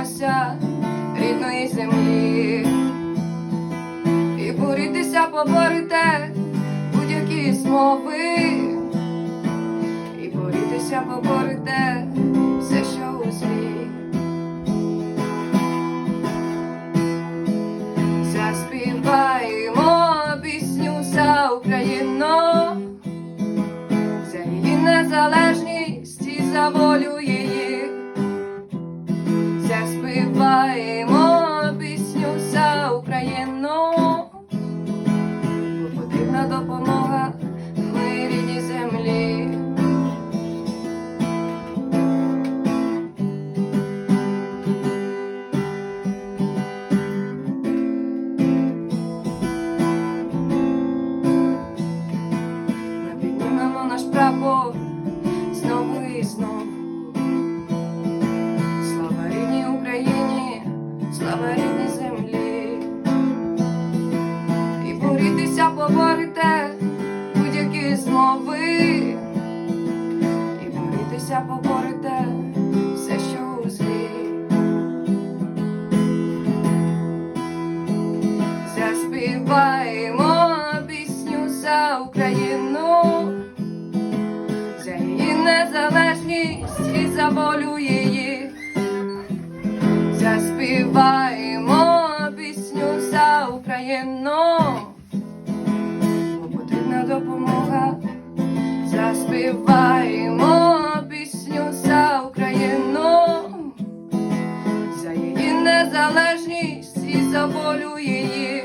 торкнемося рідної землі. І борітися поборете будь-які змови. І борітися поборете все, що у злі. Заспіваємо пісню за Україну, за її незалежність і за волю її. Волю її. Заспіваємо пісню за Україну, бо потрібна допомога. Заспіваємо пісню за Україну, за її незалежність і за волю її.